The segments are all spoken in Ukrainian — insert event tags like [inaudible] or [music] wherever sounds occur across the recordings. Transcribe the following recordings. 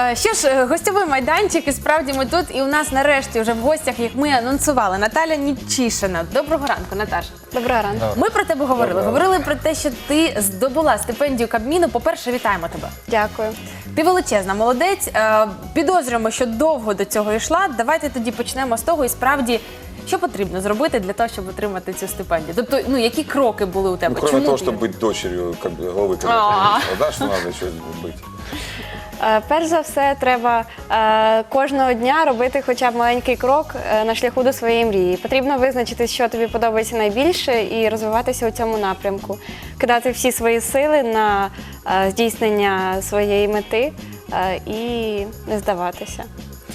Е, Що ж, е, гостьовий майданчик, і справді ми тут, і у нас нарешті вже в гостях, як ми анонсували, Наталя Нічишина. Доброго ранку, Наташа. Доброго ранку. Ми про тебе говорили. Говорили про те, що ти здобула стипендію Кабміну. По-перше, вітаємо тебе. Дякую. Ти величезна, молодець. Е, Підозрюємо, що довго до цього йшла. Давайте тоді почнемо з того, і справді, що потрібно зробити для того, щоб отримати цю стипендію. Тобто, ну які кроки були у тебе? Ну, кроме того, ти- чтобы быть дочерью как бы, главы А. правительства, да, что надо еще быть. Е, Перш за все, треба е, кожного дня робити хоча б маленький крок е, на шляху до своєї мрії. Потрібно визначити, що тобі подобається найбільше, і розвиватися у цьому напрямку, кидати всі свої сили на здійснення своєї мети і не здаватися.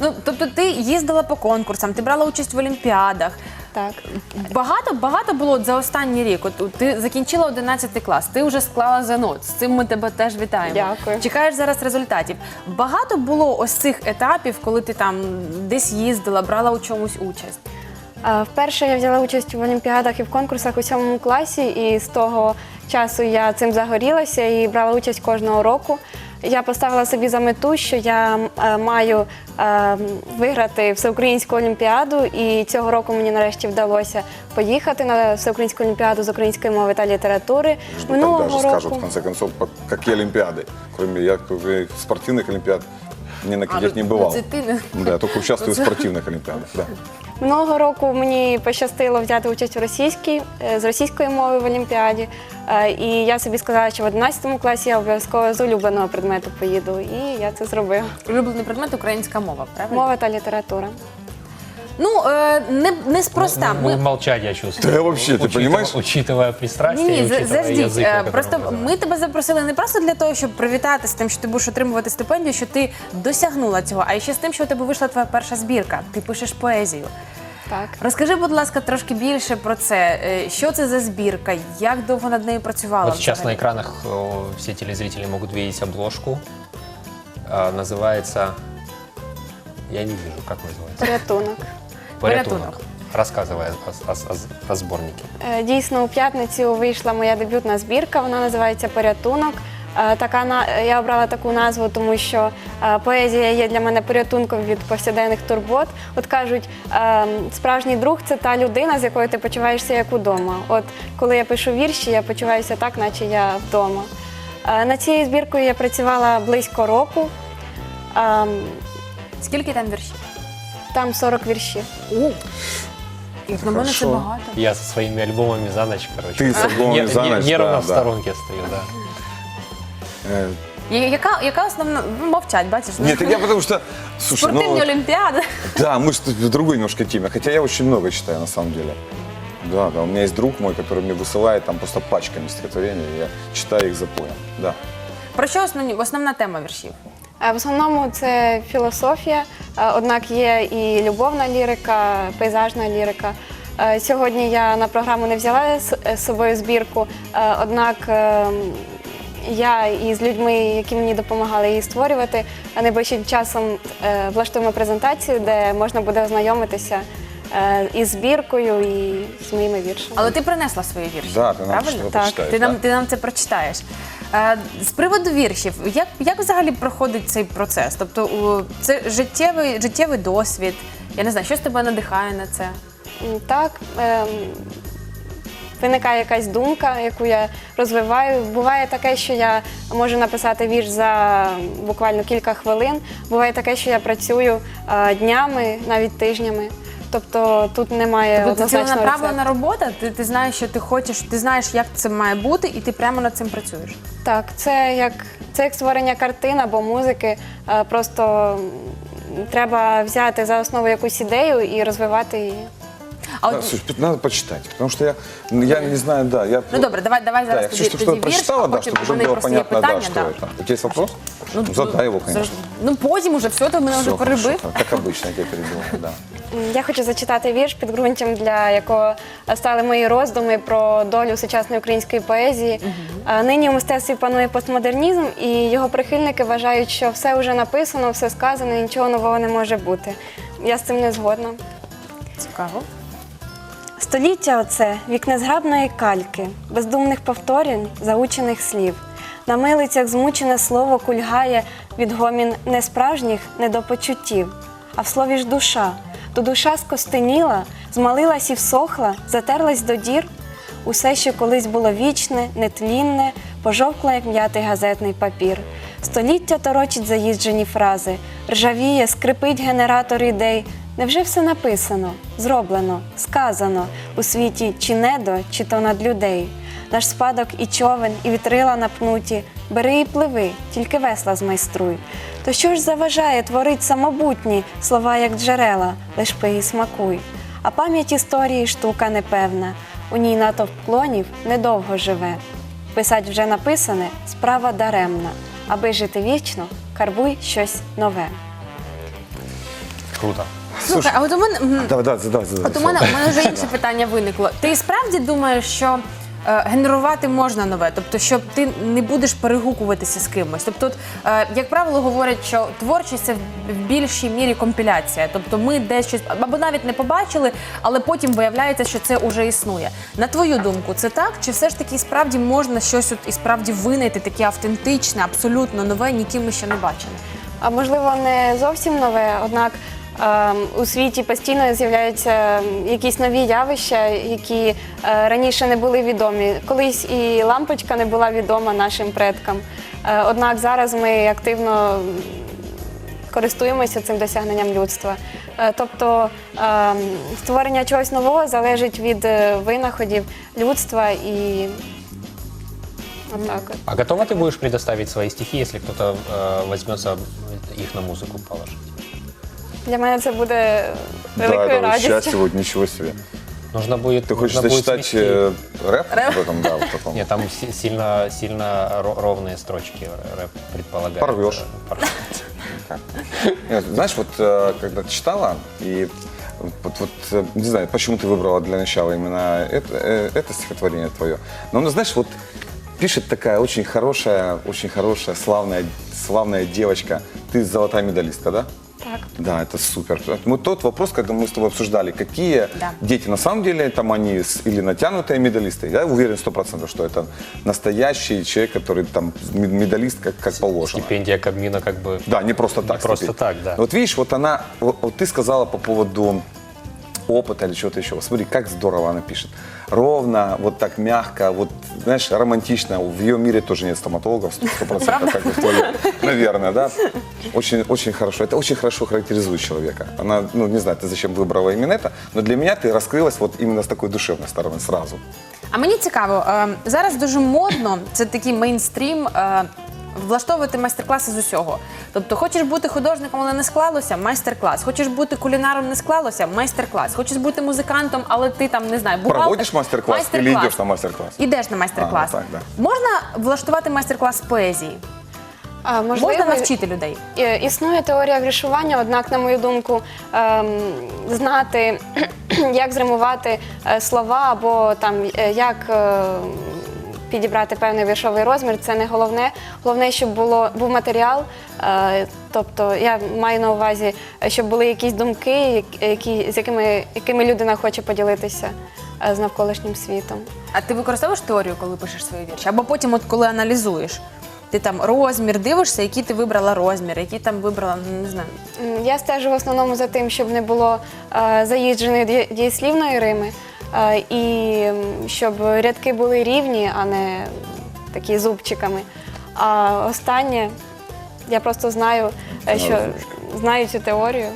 Ну, тобто, ти їздила по конкурсам, ти брала участь в олімпіадах. Так. Багато багато було от за останній рік. От ти закінчила 11 клас, ти вже склала ЗНО. З цим ми тебе теж вітаємо. Дякую. Чекаєш зараз результатів. Багато було ось цих етапів, коли ти там десь їздила, брала у чомусь участь. Е, Вперше я взяла участь в олімпіадах і в конкурсах у сьомому класі, і з того часу я цим загорілася і брала участь кожного року. Я поставила собі за мету, що я е, маю е, виграти всеукраїнську олімпіаду, і цього року мені нарешті вдалося поїхати на всеукраїнську олімпіаду з української мови та літератури. Жду, когда же скажут, в конце концов, по- какие Олимпиады. Кроме я как бы, спортивных Олимпиад ни на каких не бывал. це ти не- Да, я только участвую в спортивных Олимпиадах. Да. Минулого року мені пощастило взяти участь у російській е, з російської мови в Олімпіаді. Е, І я собі сказала, що в 11 класі я обов'язково з улюбленого предмету поїду. І я це зробила. Улюблений предмет українська мова, правильно? Мова та література. Ну е, не неспроста. Ну, Ми Будем молчать, я чувствую. Да вообще, ты Учитывая- понимаешь? Учитывая Ні, пристрастие, ні, и за- учитывая заждіть. язык, Е, на котором Просто мы ми тебе запросили не просто для того, щоб привітати з тим, що ти будеш отримувати стипендію, що ти досягнула цього, а ще з тим, що у тебе вийшла твоя перша збірка. Ти пишеш поезію. Так. Розкажи, будь ласка, трошки більше про це. Е, Що це за збірка? Як довго над нею працювала? Вот сейчас на взагалі? экранах э, все телезрители могут видеть обложку. А, Называется... Я не вижу, как называется. Порятунок. Порятунок. Рассказывай о, о- о- о сборнике. Е, Дійсно, у п'ятницю вийшла моя дебютна збірка. Вона називається Порятунок. Е, Така я обрала таку назву, тому що е, поезія є для мене порятунком від повсякденних турбот. От кажуть, справжній друг це та людина, з якою ти почуваєшся як удома. От коли я пишу вірші, я почуваюся так, наче я вдома. Над цією збіркою я працювала близько року. Ем, Скільки там віршів? Там 40 віршів. Як на мене це Хорошо. багато. Я со своими альбомами за ночь, короче. Ты с альбомами Не- за не- ночь, Нервно да, в да. сторонке стою, да. Э, І Яка, яка основна ну, мовчать, бачиш? Нет, так я потому что, слушай, ну, Спортивні олімпіади. да, мы что в другой немножко теме, хотя я очень много читаю на самом деле. Да, да, у меня есть друг мой, который мне высылает там просто пачками стихотворений, и я читаю их запоем, да. Про що основні основна тема віршів? Е, В основному це філософія, е, однак є і любовна лірика, пейзажна лірика. Е, Сьогодні я на програму не взяла з з собою збірку, однак е, я із людьми, які мені допомагали її створювати, а найближчим часом влаштуємо презентацію, де можна буде ознайомитися із збіркою і з моїми віршами. Але ти принесла свої вірші. Да, ти нам правильно? Так, ти нам, ти нам це прочитаєш. Е, З приводу віршів, як, як взагалі проходить цей процес? Тобто це життєвий, життєвий досвід. Я не знаю, що з тебе надихає на це? Так, ем, виникає якась думка, яку я розвиваю. Буває таке, що я можу написати вірш за буквально кілька хвилин. Буває таке, що я працюю е, днями, навіть тижнями Тобто тут немає Тобто це однозначного ціленаправлена рецепту. робота, ти, ти знаєш, що ти хочеш, ти знаєш, як це має бути, і ти прямо над цим працюєш. Так, це як, це як створення картин або музики. Е, Просто м, треба взяти за основу якусь ідею і розвивати її. А Да, от, слушай, надо почитать, потому что я, ну, я не знаю, да, я... ну добре, давай, давай Да, зараз я тоді, хочу, чтобы тоді что-то вірш, прочитала, а да, потім чтобы в мене уже было просто є понятно, питання. да, что да. это. У тебя есть вопрос? Ну, Ну, задай его, це ж- конечно. Ну потім уже все, ти мене вже Всё, перебив. хорошо, Как обычно, я тебя перебил, да. М, Я хочу зачитати вірш підґрунтям, для якого стали мої роздуми про долю сучасної української поезії. А Нині у мистецтві панує постмодернізм, і його прихильники вважають, що все вже написано, все сказано, і нічого нового не може бути. Я з цим не згодна. Цікаво. Століття оце вік незграбної кальки, бездумних повторень, заучених слів. На милицях змучене слово кульгає відгомін не справжніх недопочуттів, а в слові ж душа. То душа скостеніла, змалилась і всохла, затерлась до дір. Усе, що колись було вічне, нетлінне, пожовкло, як м'ятий газетний папір. Століття торочить заїжджені фрази, ржавіє, скрипить генератор ідей. Невже все написано, зроблено, сказано у світі чи недо, чи то над людей? Наш спадок і човен, і вітрила напнуті, бери і пливи, тільки весла змайструй. То що ж заважає творить самобутні слова, як джерела, лиш пий і смакуй. А пам'ять історії штука непевна, у ній натовп клонів недовго живе. Писать вже написане справа даремна, аби жити вічно, карбуй щось нове. Круто. Слухай, а от у мене м, Давай, давай, задай. От у мене, у мене вже інше питання виникло. Ти справді думаєш, що генерувати можна нове, тобто, що ти не будеш перегукуватися з кимось. Тобто, от, е, як правило, говорять, що творчість це в більшій мірі компіляція. Тобто, ми десь щось або навіть не побачили, але потім виявляється, що це вже існує. На твою думку, це так? Чи все ж таки справді можна щось от і справді винайти таке автентичне, абсолютно нове, ніким ми ще не бачили? А можливо, не зовсім нове, однак у світі постійно з'являються якісь нові явища, які е, раніше не були відомі. Колись і лампочка не була відома нашим предкам. Е, однак зараз ми активно користуємося цим досягненням людства. Е, Тобто ем, створення чогось нового залежить від е, винаходів людства і отак. от. А готова ты будешь предоставить свои стихи, если кто-то э, возьмется их на музыку положить? Для мене це буде Да, великою это вот радістю. счастье, вот ничего себе. Нужно будет, Ты хочешь нужно будет зачитать свести- э, рэп об этом, да, вот таком? Нет, там си- сильно, сильно ро- ровные строчки рэп предполагает. Порвешь. Э, пор- Нет, Знаешь, вот э, когда ты читала, и вот, вот, э, не знаю, почему ты выбрала для начала именно это, э, это стихотворение твое. Но, ну, знаешь, вот пишет такая очень хорошая, очень хорошая, славная, славная девочка. Ты золотая медалистка, да? Так. Да, это супер. Мы тот вопрос, когда мы с тобой обсуждали, какие Да. дети на самом деле там они с- или натянутые медалисты. Я уверен сто процентов, что это настоящий человек, который там ме- медалист как, как положено. Стипендия Кабмина как бы... Да, не просто так. просто ступить. так, да. Вот видишь, вот она, вот, вот ты сказала по поводу опыта или чего-то еще. Смотри, как здорово она пишет. Ровно, вот так мягко, вот, знаешь, романтично. В ее мире тоже нет стоматологов, сто процентов, как и в твоем. Наверное, да? Очень, очень хорошо. Это очень хорошо характеризует человека. Она, ну, не знаю, ты зачем выбрала именно это, но для меня ты раскрылась вот именно с такой душевной стороны сразу. А мені цікаво, е, зараз дуже модно, це такий мейнстрім. Влаштовувати майстер-класи з усього. Тобто, хочеш бути художником, але не склалося майстер-клас. Хочеш бути кулінаром, не склалося майстер-клас. Хочеш бути музикантом, але ти там не знаю, бухгалтер. Проводишь мастер-класс или идешь на мастер-класс? Ідеш на майстер-клас. А, ну так, Можна влаштувати майстер-клас з поезії? А, можливо, Можна навчити людей? Існує теорія грішування, однак, на мою думку, ем, знати, [clears throat] як зримувати е, слова або там е, як е, підібрати певний віршовий розмір, це не головне. Головне, щоб було був матеріал. е, Тобто я маю на увазі, щоб були якісь думки, які, з якими, якими людина хоче поділитися е, з навколишнім світом. А ти використовуєш теорію, коли пишеш свої вірші? Або потім, от коли аналізуєш, ти там розмір дивишся, який ти вибрала розмір, який там вибрала, ну, не знаю. М, Я стежу в основному за тим, щоб не було е, заїждженої діє- дієслівної рими, і м, щоб рядки були рівні, а не такі зубчиками. А останнє, я просто знаю, е, що знаю цю теорію.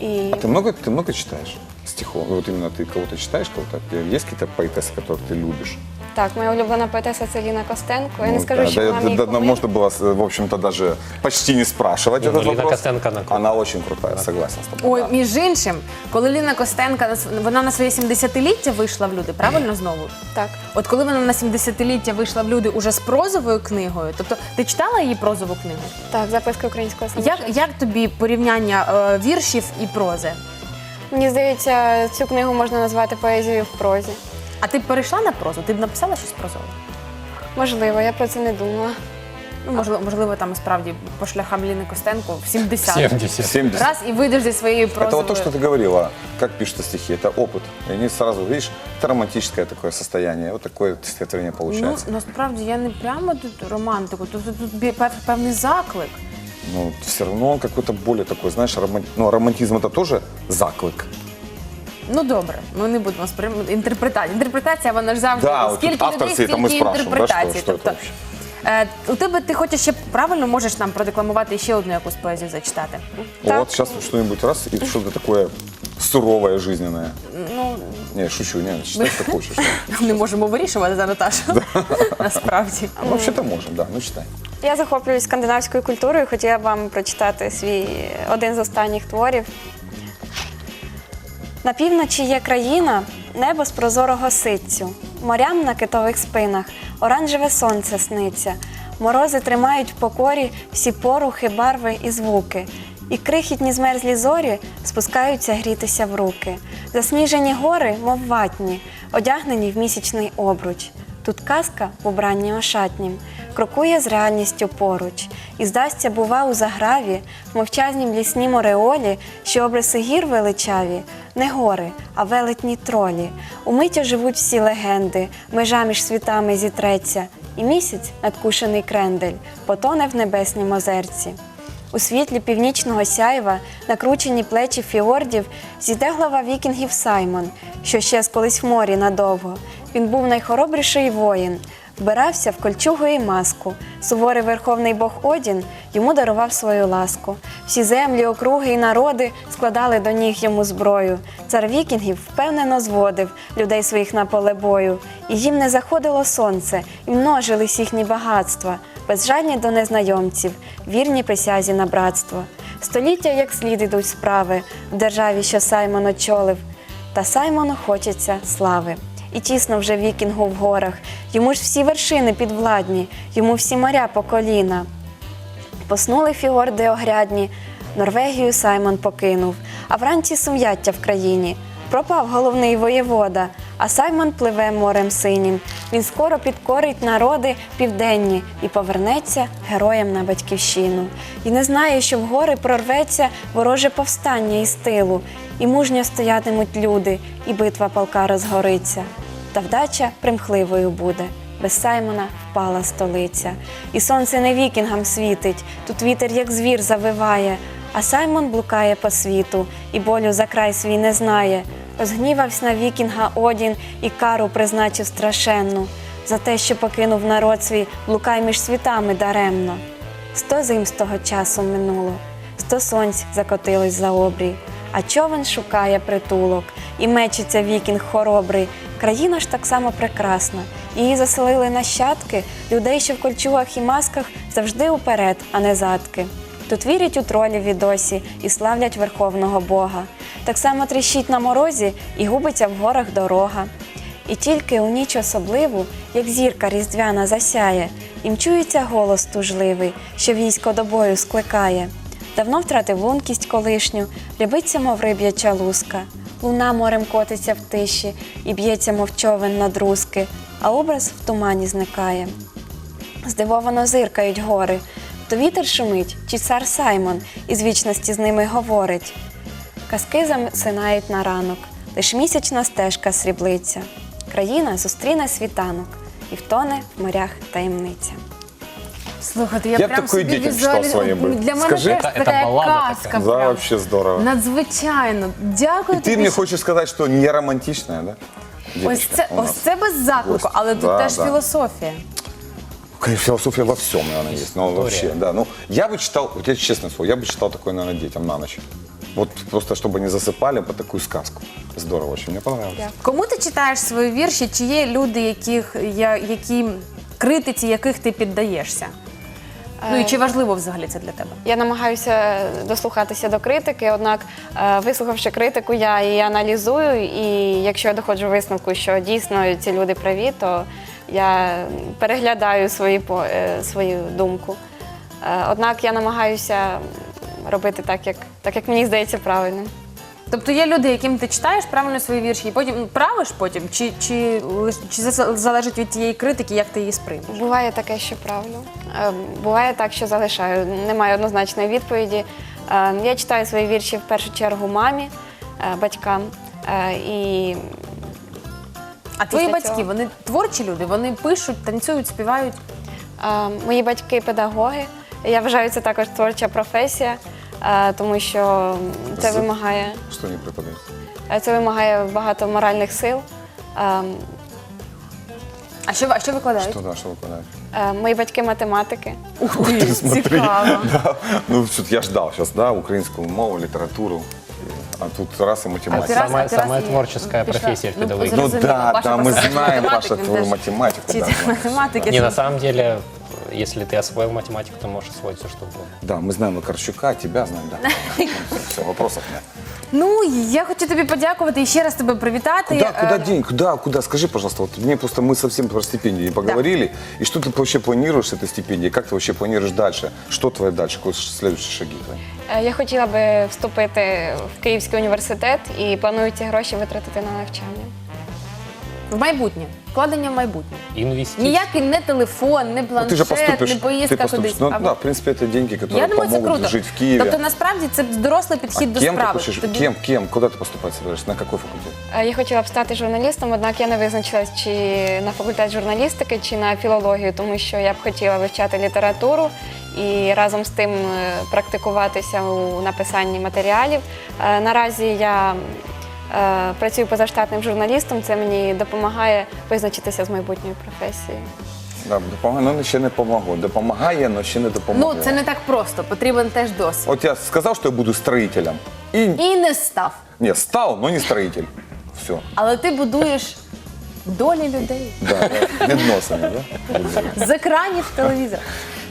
І А ты много, ты много читаешь стихов? Вот именно ты кого-то читаешь, кого-то? Есть какие-то поэтессы, которых ты любишь? так, моя улюблена поетеса це Ліна Костенко. Я не Ну, скажу, да, що да, вона да, мій да, кумир. можно было, э, в общем-то, даже почти не спрашивать Не, этот ну, Лина вопрос. Костенко, она крутая. Она очень крутая, согласен с тобой. Ой, да. між іншим, коли Ліна Костенка на св- вона на своє 70-ліття вийшла в люди, правильно знову? Так. От коли вона на 70-ліття вийшла в люди уже з прозовою книгою, тобто ти читала її прозову книгу? Так, записки українського Як, самошедшого. як тобі порівняння е, віршів і прози? Мені здається, цю книгу можна назвати поезією в прозі. А ти б перейшла на прозу? Ти б написала щось прозове? Можливо, я про це не думала. Ну, можливо, можливо, там справді по шляхам Ліни Костенко в 70. 70. 70. Раз і вийдеш зі своєю Это прозовою. вот то, что ты говорила, как пишутся стихи, это опыт. И они сразу, видишь, это романтическое такое состояние, вот такое стихотворение Ну, получается. насправді я не прямо тут романтику, тут, тут, тут бі- пев- певний заклик. Ну, все равно он какой-то более такой, знаешь, роман... ну, романтизм это тоже заклик. Ну добре, ми не будемо сприймати інтерпретація. Інтерпретація вона ж завжди Да, от скільки автор людей, свій, там ми стільки спрашуємо, да, інтерпретацій. що- що тобто, вообще? е, у тебе ти хочеш ще правильно можеш нам продекламувати ще одну якусь поезію зачитати? Так. Вот сейчас что-нибудь раз и что-то такое суровое, жизненное. Ну Не, шучу, не, читай, что хочешь. не можемо вирішувати за Наташу. [laughs] Насправді. Ну, Вообще-то можем, да, ну читай. Я захоплююсь скандинавською культурою, хотіла б вам прочитати свій один з останніх творів. На півночі є країна, небо з прозорого ситцю, морям на китових спинах, оранжеве сонце сниться, морози тримають в покорі всі порухи, барви і звуки. І крихітні змерзлі зорі спускаються грітися в руки. Засніжені гори, мов ватні, одягнені в місячний обруч. Тут казка в убранні ошатнім, крокує з реальністю поруч, і здасться, бува, у заграві, в мовчазнім ліснім ореолі, що обриси гір величаві, не гори, а велетні тролі. Умить оживуть всі легенди, межа між світами зітреться, і місяць, надкушений крендель, потоне в небеснім озерці. У світлі північного сяйва, накручені плечі фіордів, зійде глава вікінгів Саймон, що ще колись в морі надовго. Він був найхоробріший воїн, вбирався в кольчугу і маску. Суворий верховний бог Одін йому дарував свою ласку. Всі землі, округи і народи складали до ніг йому зброю. Цар вікінгів впевнено зводив людей своїх на поле бою. І їм не заходило сонце, і множились їхні багатства безжальні до незнайомців, вірні присязі на братство. Століття як слід ідуть справи в державі, що Саймон очолив. Та Саймону хочеться слави. І тісно вже вікінгу в горах. Йому ж всі вершини підвладні, йому всі моря по коліна. Поснули фіорди огрядні, Норвегію Саймон покинув, а вранці сум'яття в країні. Пропав головний воєвода, а Саймон пливе морем синім. Він скоро підкорить народи південні і повернеться героям на батьківщину. І не знає, що в гори прорветься вороже повстання із тилу, і мужньо стоятимуть люди, і битва полка розгориться. Та вдача примхливою буде. Без Саймона впала столиця, і сонце не вікінгам світить, тут вітер, як звір, завиває, а Саймон блукає по світу, і болю за край свій не знає. Розгнівався на вікінга Одін і кару призначив страшенну за те, що покинув народ свій, блукай між світами даремно. Сто зим з того часу минуло, сто сонць закотилось за обрій, а човен шукає притулок, і мечиться вікінг хоробрий. Країна ж так само прекрасна. Її заселили нащадки, людей, що в кольчугах і масках завжди уперед, а не задки. Тут вірять у тролів і досі і славлять верховного Бога. Так само тріщить на морозі і губиться в горах дорога. І тільки у ніч особливу, як зірка різдвяна засяє, їм чується голос тужливий, що військо до бою скликає. Давно втратив лункість колишню, рябиться, мов риб'яча луска. Луна морем котиться в тиші і б'ється, мов човен на друзки, а образ в тумані зникає. Здивовано зиркають гори. То вітер шумить, чи цар Саймон із вічності з ними говорить. Казки засинають на ранок, лиш місячна стежка сріблиться. Країна зустріне світанок і втоне в морях таємниця. Слухайте, я, Я б прям такої собі дітям читав візуалі- своїм би. Для мене Скажи. теж Це- така це як балада казка. така. Да, прям. вообще здорово. Надзвичайно. Дякую И ты тобі. мне що- хочешь сказать, что не романтичная, да? Ось Девочка це, у ось нас. це без заклику, Ось, але тут да, теж да. філософія. Конечно, философия во всем, наверное, есть. Но История. вообще, да. Ну, я бы читал, вот я честное слово, я бы читал такое, наверное, детям на ночь. Вот просто, чтобы не засыпали по такую сказку. Здорово очень, мне понравилось. Дякую. Кому ти читаєш свої вірші? Чи є люди, яких я, які критиці яких ти піддаєшся? Ну і чи важливо взагалі це для тебе? Я намагаюся дослухатися до критики, однак, е, вислухавши критику, я її аналізую, і якщо я доходжу висновку, що дійсно ці люди праві, то я переглядаю свої, по- е, свою думку. Е, Однак я намагаюся робити так, як, так, як мені здається правильним. Тобто є люди, яким ти читаєш правильно свої вірші, і потім ну, правиш потім, чи, чи, лиш- чи це залежить від тієї критики, як ти її сприймеш? Буває таке, що правлю. Е, Буває так, що залишаю. Немає однозначної відповіді. Е, Я читаю свої вірші в першу чергу мамі, е, батькам. Е, І А твої Після батьки, цього. вони творчі люди, вони пишуть, танцюють, співають. е, мої батьки педагоги. Я вважаю, це також творча професія, е, тому що це З- вимагає, Что они преподают? е, це вимагає багато моральних сил. Е, А що, а що викладають? Что, да, что выкладывают? е, Мої батьки математики. Ух ти, цікаво. [laughs] Да. Ну, что-то я ждал сейчас, да, украинскую мову, литературу. А тут раз и А математика. ти раз- Самая- а ти раз самая і творческая пішла. професія в Ну, педагогіці. Ну зрозуміло, да, Паша да, мы просто знаем, математик, Паша, він твою теж математику. вчиться Да, математики. Не, на самом деле, если ты освоил математику, то можешь освоить все, что угодно. да, мы знаем Вакарчука, тебя знаем, да. [laughs] Все, вопросов нет. Ну, я хочу тобі подякувати і ще раз тебе привітати. Куда, куда Е, день, куда, куда? Скажи, пожалуйста, вот мне просто мы совсем про стипендии не поговорили. И что ты вообще планируешь с этой стипендией? Как ты вообще планируешь дальше? Что твои дальше? Какие следующие шаги твои? Е, Я хотіла би вступити в Київський університет і планую ці гроші витратити на навчання. В майбутнє. Вкладення в майбутнє. Инвестиции. Ніякий не телефон, не Ну, ты планшет, же поступишь. не Ты поїздка поступишь. кудись. Ну А да, в принципе, это деньги, которые Я думаю, це помогут круто. жить в Киеве. Тобто насправді це дорослий а підхід до кем ты справи. хочешь? Тобі- Кем, кем? Куда ты поступать собираешься? На какой факультет? Е, Я хотіла б стати журналістом, однак я не визначилась чи на факультет журналістики, чи на філологію, тому що я б хотіла вивчати літературу і разом з тим е, практикуватися у написанні матеріалів. Е, Наразі я е, працюю позаштатним журналістом, це мені допомагає визначитися з майбутньою професією. Да, допомагає, ну ще не помогло. Допомагає, але ще не допомогло. Ну, це не так просто, потрібен теж досвід. Вот я сказал, что я буду строителем. И І не став. не стал, но не строитель. Все. Але ти будуєш долі людей Да, да? з екранів телевізора.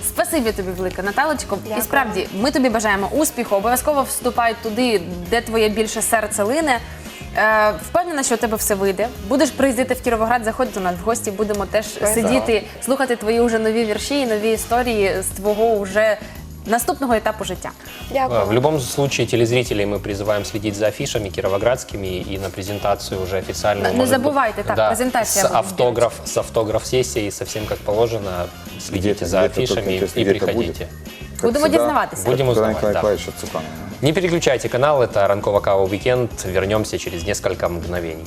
Спасибі тобі, велика Наталочко. І справді, ми тобі бажаємо успіху. Обов'язково вступай туди, де твоє більше серце лине. Е, впевнена, що у тебе все вийде. Будеш приїздити в Кіровоград, заходь до нас в гості. Будемо теж сидіти, слухати твої вже нові вірші і нові історії з твого вже наступного етапу життя. Дякую. А, В любом случае, телезрителей мы призываем следить за афишами кировоградскими и на презентацию уже официальную. Не может быть, забывайте, так, презентация С, будет автограф, с автограф-сессией, совсем как положено. Следите Где-то, за где-то только афишами интересно, и где это приходите. Как Будемо всегда, дізнаватися. Будем Когда узнавать, Николай да. Николаевич Цуканов. Не переключайте канал, это Ранкова Кава Уикенд. Вернемся через несколько мгновений.